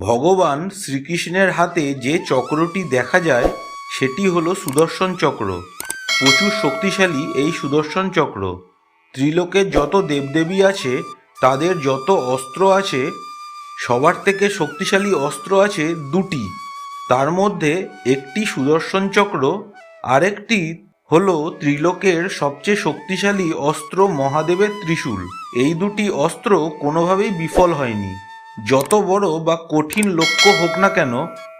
ভগবান শ্রীকৃষ্ণের হাতে যে চক্রটি দেখা যায়, সেটি হলো সুদর্শন চক্র। প্রচুর শক্তিশালী এই সুদর্শন চক্র। ত্রিলোকের যত দেবদেবী আছে, তাদের যত অস্ত্র আছে, সবার থেকে শক্তিশালী অস্ত্র আছে দুটি। তার মধ্যে একটি সুদর্শন চক্র, আরেকটি হল ত্রিলোকের সবচেয়ে শক্তিশালী অস্ত্র মহাদেবের ত্রিশূল। এই দুটি অস্ত্র কোনোভাবেই বিফল হয়নি। যত বড় বা কঠিন লক্ষ্য হোক না কেন,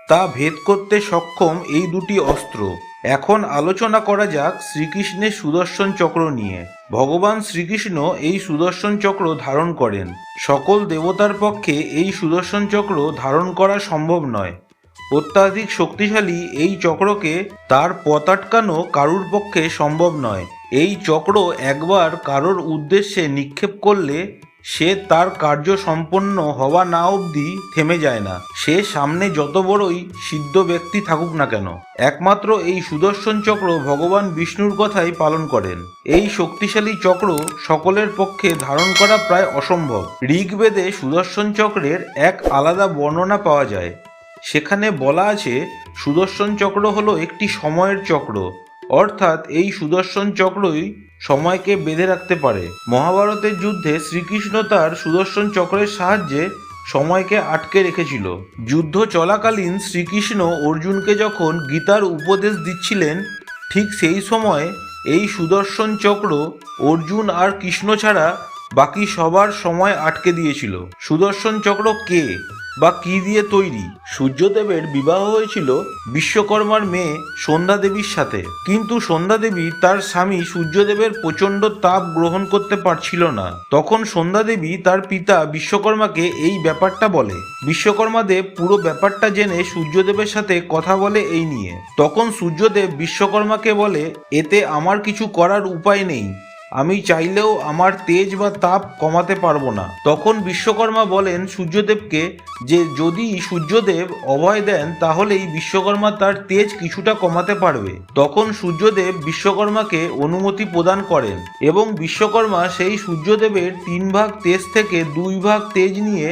তা ভেদ করতে সক্ষম এই দুটি অস্ত্র। এখন আলোচনা করা যাক শ্রীকৃষ্ণের সুদর্শন চক্র নিয়ে। ভগবান শ্রীকৃষ্ণ এই সুদর্শন চক্র ধারণ করেন। সকল দেবতার পক্ষে এই সুদর্শন চক্র ধারণ করা সম্ভব নয়। অত্যাধিক শক্তিশালী এই চক্রকে তার পথ আটকানো কারুর পক্ষে সম্ভব নয়। এই চক্র একবার কারোর উদ্দেশ্যে নিক্ষেপ করলে সে তার কার্য সম্পন্ন হওয়া না অবধি থেমে যায় না। সে সামনে যত বড়ই সিদ্ধ ব্যক্তি থাকুক না কেন, একমাত্র এই সুদর্শন চক্র ভগবান বিষ্ণুর কথাই পালন করেন। এই শক্তিশালী চক্র সকলের পক্ষে ধারণ করা প্রায় অসম্ভব। ঋগ্বেদে সুদর্শন চক্রের এক আলাদা বর্ণনা পাওয়া যায়। সেখানে বলা আছে, সুদর্শন চক্র হলো একটি সময়ের চক্র। অর্থাৎ এই সুদর্শন চক্রই সময়কে বেঁধে রাখতে পারে। মহাভারতের যুদ্ধে শ্রীকৃষ্ণ তার সুদর্শন চক্রের সাহায্যে সময়কে আটকে রেখেছিল। যুদ্ধ চলাকালীন শ্রীকৃষ্ণ অর্জুনকে যখন গীতার উপদেশ দিচ্ছিলেন, ঠিক সেই সময় এই সুদর্শন চক্র অর্জুন আর কৃষ্ণ ছাড়া বাকি সবার সময় আটকে দিয়েছিল। সুদর্শন চক্র কে? বা কি দিয়ে তৈরি? সূর্যদেবের বিবাহ হয়েছিল বিশ্বকর্মার মেয়ে সন্ধ্যা দেবীর সাথে। কিন্তু সন্ধ্যা দেবী তার স্বামী সূর্যদেবের প্রচণ্ড তাপ গ্রহণ করতে পারছিল না। তখন সন্ধ্যা দেবী তার পিতা বিশ্বকর্মাকে এই ব্যাপারটা বলে। বিশ্বকর্মা দেব পুরো ব্যাপারটা জেনে সূর্যদেবের সাথে কথা বলে এই নিয়ে। তখন সূর্যদেব বিশ্বকর্মাকে বলে, এতে আমার কিছু করার উপায় নেই। আমি চাইলেও আমার তেজ বা তাপ কমাতে পারব না। তখন বিশ্বকর্মা বলেন সূর্যদেবকে যে, যদি সূর্যদেব অভয় দেন, তাহলেই বিশ্বকর্মা তার তেজ কিছুটা কমাতে পারবে। তখন সূর্যদেব বিশ্বকর্মাকে অনুমতি প্রদান করেন এবং বিশ্বকর্মা সেই সূর্যদেবের তিন ভাগ তেজ থেকে দুই ভাগ তেজ নিয়ে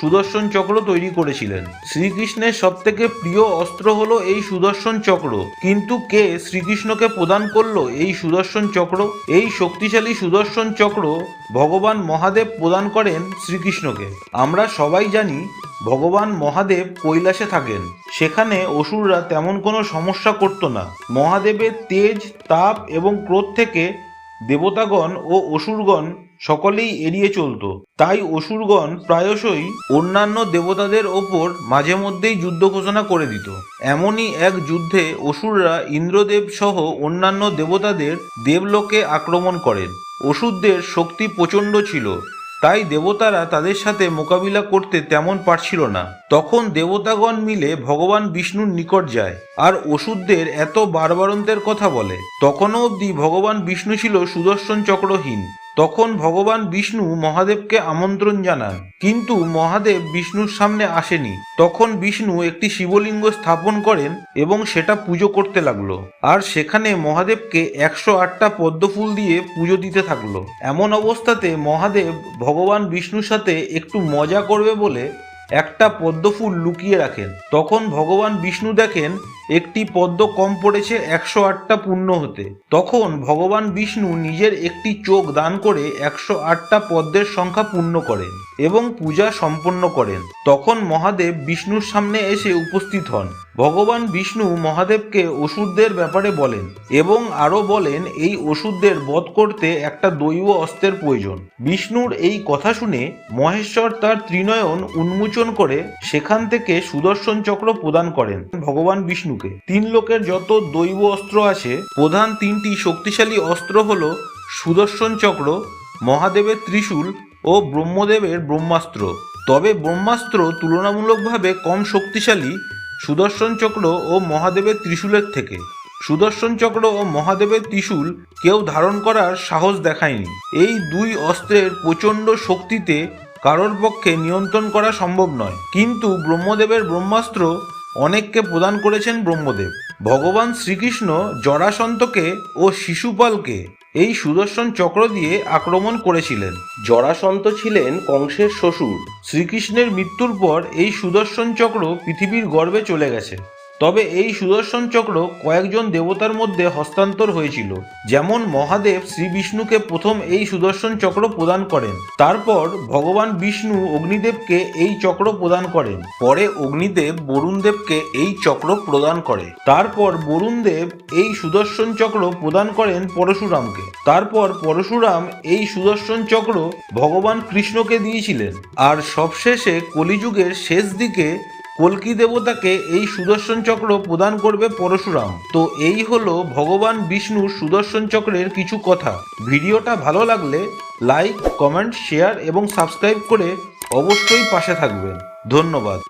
সুদর্শন চক্র তৈরি করেছিলেন। শ্রীকৃষ্ণের সবথেকে প্রিয় অস্ত্র হলো এই সুদর্শন চক্র। কিন্তু কে শ্রীকৃষ্ণকে প্রদান করল এই সুদর্শন চক্র? এই শক্তিশালী সুদর্শন চক্র ভগবান মহাদেব প্রদান করেন শ্রীকৃষ্ণকে। আমরা সবাই জানি ভগবান মহাদেব কৈলাসে থাকেন। সেখানে অসুররা তেমন কোনো সমস্যা করতো না। মহাদেবের তেজ, তাপ এবং ক্রোধ থেকে দেবতাগণ ও অসুরগণ সকলেই এড়িয়ে চলত। তাই অসুরগণ প্রায়শই অন্যান্য দেবতাদের ওপর মাঝে মধ্যেই যুদ্ধ ঘোষণা করে দিত। এমনই এক যুদ্ধে অসুররা ইন্দ্রদেব সহ অন্যান্য দেবতাদের দেবলোকে আক্রমণ করেন। অসুরদের শক্তি প্রচণ্ড ছিল। তাই দেবতারা তাদের সাথে মোকাবিলা করতে তেমন পারছিল না। তখন দেবতাগণ মিলে ভগবান বিষ্ণুর নিকট যায় আর ওষুধদের এত বারবারন্তের কথা বলে। তখনও অবধি ভগবান বিষ্ণু ছিল সুদর্শন চক্রহীন। তখন ভগবান বিষ্ণু মহাদেবকে আমন্ত্রণ জানান। কিন্তু মহাদেব বিষ্ণুর সামনে আসেনি। তখন বিষ্ণু একটি শিবলিঙ্গ স্থাপন করেন এবং সেটা পুজো করতে লাগল। আর সেখানে মহাদেবকে একশো আটটা পদ্মফুল দিয়ে পুজো দিতে থাকল। এমন অবস্থাতে মহাদেব ভগবান বিষ্ণুর সাথে একটু মজা করবে বলে একটা পদ্মফুল লুকিয়ে রাখেন। তখন ভগবান বিষ্ণু দেখেন একটি পদ্ম কম পড়েছে একশো আটটা পূর্ণ হতে। তখন ভগবান বিষ্ণু নিজের একটি চোখ দান করে একশো আটটা পদ্মের সংখ্যা পূর্ণ করেন এবং পূজা সম্পন্ন করেন। তখন মহাদেব বিষ্ণুর সামনে এসে উপস্থিত হন। ভগবান বিষ্ণু মহাদেবকে অসুরদের ব্যাপারে বলেন এবং আরও বলেন, এই ওষুধদের বধ করতে একটা দৈব অস্ত্রের প্রয়োজন। বিষ্ণুর এই কথা শুনে মহেশ্বর তার ত্রিনয়ন উন্মোচন করে সেখান থেকে সুদর্শন চক্র প্রদান করেন ভগবান বিষ্ণুকে তিন লোকের যত দৈব অস্ত্র আছে, প্রধান তিনটি শক্তিশালী অস্ত্র হল সুদর্শন চক্র, মহাদেবের ত্রিশূল ও ব্রহ্মদেবের ব্রহ্মাস্ত্র। তবে ব্রহ্মাস্ত্র তুলনামূলকভাবে কম শক্তিশালী সুদর্শন চক্র ও মহাদেবের ত্রিশূলের থেকে। সুদর্শন চক্র ও মহাদেবের ত্রিশূল কেউ ধারণ করার সাহস দেখায়নি। এই দুই অস্ত্রের প্রচণ্ড শক্তিতে কারোর পক্ষে নিয়ন্ত্রণ করা সম্ভব নয়। কিন্তু ব্রহ্মদেবের ব্রহ্মাস্ত্র অনেককে প্রদান করেছেন ব্রহ্মদেব। ভগবান শ্রীকৃষ্ণ জরাসন্তকে ও শিশুপালকে এই সুদর্শন চক্র দিয়ে আক্রমণ করেছিলেন। জরাসন্ত ছিলেন কংসের শ্বশুর। শ্রীকৃষ্ণের মৃত্যুর পর এই সুদর্শন চক্র পৃথিবীর গর্বে চলে গেছে। তবে এই সুদর্শন চক্র কয়েকজন দেবতার মধ্যে হস্তান্তর হয়েছিল। যেমন মহাদেব শ্রী বিষ্ণুকে প্রথম এই সুদর্শন চক্র প্রদান করেন। তারপর ভগবান বিষ্ণু অগ্নিদেবকে এই চক্র প্রদান করেন। পরে অগ্নিদেব বরুণদেবকে এই চক্র প্রদান করে। তারপর বরুণদেব এই সুদর্শন চক্র প্রদান করেন পরশুরামকে। তারপর পরশুরাম এই সুদর্শন চক্র ভগবান কৃষ্ণকে দিয়েছিলেন। আর সবশেষে কলিযুগের শেষ দিকে কল্কি দেবতাকে এই সুদর্শন চক্র প্রদান করবে পরশুরাম। তো এই হলো ভগবান বিষ্ণুর সুদর্শন চক্রের কিছু কথা। ভিডিওটা ভালো লাগলে লাইক, কমেন্ট, শেয়ার এবং সাবস্ক্রাইব করে অবশ্যই পাশে থাকবেন। ধন্যবাদ।